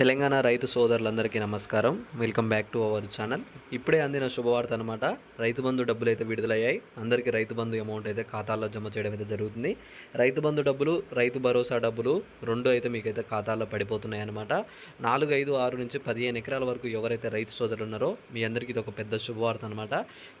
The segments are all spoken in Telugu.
తెలంగాణ రైతు సోదరులందరికీ నమస్కారం. Welcome back to our channel ఇప్పుడే అందిన శుభవార్త అనమాట రైతు బంధు డబ్బులు అయితే విడుదలయ్యాయి. అందరికీ రైతు బంధు అమౌంట్ అయితే ఖాతాల్లో జమ చేయడం అయితే జరుగుతుంది. రైతు బంధు డబ్బులు రైతు భరోసా డబ్బులు రెండు అయితే మీకైతే ఖాతాల్లో పడిపోతున్నాయి అనమాట నాలుగు ఐదు ఆరు నుంచి పదిహేను ఎకరాల వరకు ఎవరైతే రైతు సోదరులు ఉన్నారో మీ అందరికీ ఇది ఒక పెద్ద శుభవార్త అనమాట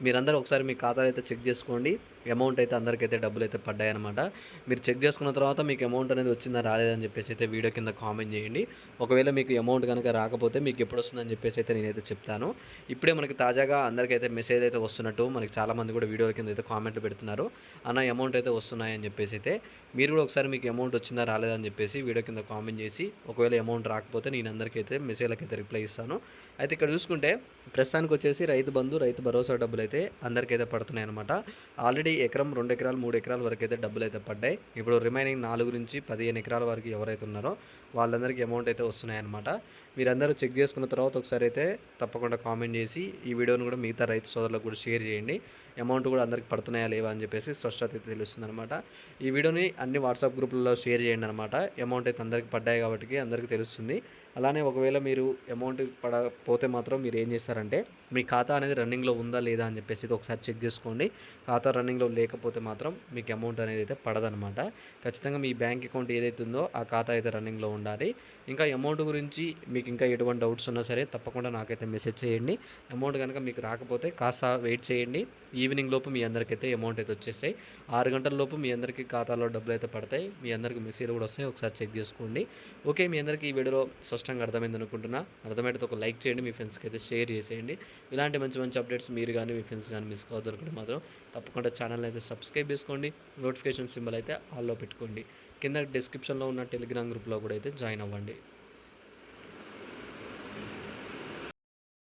మీరందరూ ఒకసారి మీ ఖాతాలు అయితే చెక్ చేసుకోండి. అమౌంట్ అయితే అందరికైతే డబ్బులు అయితే పడ్డాయన్నమాట. మీరు చెక్ చేసుకున్న తర్వాత మీకు అమౌంట్ అనేది వచ్చిందా రాలేదని చెప్పేసి అయితే వీడియో కింద కామెంట్ చేయండి. ఒకవేళ మీకు అమౌంట్ కనుక రాకపోతే మీకు ఎప్పుడు వస్తుందని చెప్పేసి అయితే నేనైతే చెప్తాను. ఇప్పుడే మనకి తాజాగా అందరికైతే మెసేజ్ అయితే వస్తున్నట్టు మనకి చాలామంది కూడా వీడియోల కింద అయితే కామెంట్లు పెడుతున్నారు. అన్న అమౌంట్ అయితే వస్తున్నాయని చెప్పేసి అయితే మీరు కూడా ఒకసారి మీకు అమౌంట్ వచ్చిందా రాలేదని చెప్పేసి వీడియో కింద కామెంట్ చేసి ఒకవేళ అమౌంట్ రాకపోతే నేను అందరికైతే మెసేజ్లకి అయితే రిప్లై ఇస్తాను. అయితే ఇక్కడ చూసుకుంటే ప్రస్తుతానికి వచ్చేసి రైతు బంధు రైతు భరోసా డబ్బులు అయితే అందరికైతే పడుతున్నాయి అనమాట ఆల్రెడీ ఎకరం రెండు ఎకరాలు మూడు ఎకరాల వరకు అయితే డబ్బులు అయితే పడ్డాయి. ఇప్పుడు రిమైనింగ్ నాలుగు నుంచి పదిహేను ఎకరాల వరకు ఎవరైతే ఉన్నారో వాళ్ళందరికీ అమౌంట్ అయితే వస్తున్నాయన్నమాట. మీరందరూ చెక్ చేసుకున్న తర్వాత ఒకసారి అయితే తప్పకుండా కామెంట్ చేసి ఈ వీడియోని కూడా మిగతా రైతు సోదరులకు కూడా షేర్ చేయండి. అమౌంట్ కూడా అందరికి పడుతున్నాయా లేవా అని చెప్పేసి స్పష్టత అయితే తెలుస్తుంది అనమాట ఈ వీడియోని అన్ని వాట్సాప్ గ్రూపుల్లో షేర్ చేయండి అనమాట అమౌంట్ అయితే అందరికి పడ్డాయి కాబట్టి అందరికీ తెలుస్తుంది. అలానే ఒకవేళ మీరు అమౌంట్ పడకపోతే మాత్రం మీరు ఏం చేస్తారంటే మీ ఖాతా అనేది రన్నింగ్లో ఉందా లేదా అని చెప్పేసి ఇది ఒకసారి చెక్ చేసుకోండి. ఖాతా రన్నింగ్లో లేకపోతే మాత్రం మీకు అమౌంట్ అనేది అయితే పడదనమాట ఖచ్చితంగా మీ బ్యాంక్ అకౌంట్ ఏదైతే ఉందో ఆ ఖాతా అయితే రన్నింగ్లో ఉండాలి. ఇంకా అమౌంట్ గురించి మీకు ఇంకా ఎటువంటి డౌట్స్ ఉన్నా సరే తప్పకుండా నాకైతే మెసేజ్ చేయండి. అమౌంట్ కనుక మీకు రాకపోతే కాస్త వెయిట్ చేయండి. ఈవినింగ్ లోపు మీ అందరికైతే అమౌంట్ అయితే వచ్చేస్తాయి ఆరు గంటల లోపు మీ అందరికీ ఖాతాలో డబ్బులు అయితే పడతాయి. మీ అందరికీ మెసేజ్ కూడా వస్తాయి. ఒకసారి చెక్ చేసుకోండి. ఓకే మీ అందరికీ ఈ వీడియోలో స్పష్టంగా అర్థమైంది అనుకుంటున్నా. అర్థమైతే ఒక లైక్ చేయండి. మీ ఫ్రెండ్స్కి అయితే షేర్ చేసేయండి. ఇలాంటి మంచి మంచి అప్డేట్స్ మీరు కానీ మీ ఫ్రెండ్స్ కానీ మిస్ కావద్దు మాత్రం తప్పకుండా ఛానల్ అయితే సబ్స్క్రైబ్ చేసుకోండి. నోటిఫికేషన్ సింబల్ అయితే ఆల్లో పెట్టుకోండి. కింద డిస్క్రిప్షన్లో ఉన్న టెలిగ్రామ్ గ్రూప్లో కూడా అయితే జాయిన్ అవ్వండి.